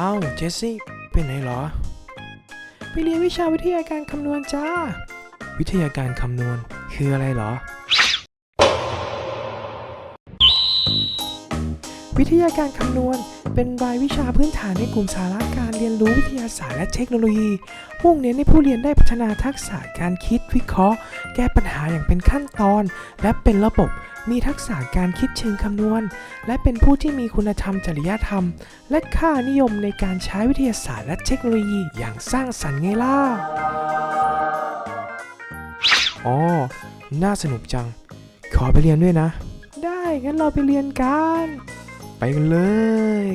เอ้าเจสซี่ไปไหนเหรอ ไปเรียนวิชาวิทยาการคำนวณจ้า วิทยาการคำนวณคืออะไรเหรอ วิทยาการคำนวณ เป็นรายวิชาพื้นฐานในกลุ่มสาระการเรียนรู้วิทยาศาสตร์และเทคโนโลยีมุ่งเน้นให้ผู้เรียนได้พัฒนาทักษะการคิดวิเคราะห์ แก้ปัญหาอย่างเป็นขั้นตอน และเป็นระบบ มีทักษะการคิดเชิงคำนวณ และเป็นผู้ที่มีคุณธรรมจริยธรรม และค่านิยมในการใช้วิทยาศาสตร์และเทคโนโลยีอย่างสร้างสรรค์ไงล่ะอ๋อน่าสนุกจัง ขอไปเรียนด้วยนะ ได้งั้นเราไปเรียนกัน ไปกันเลย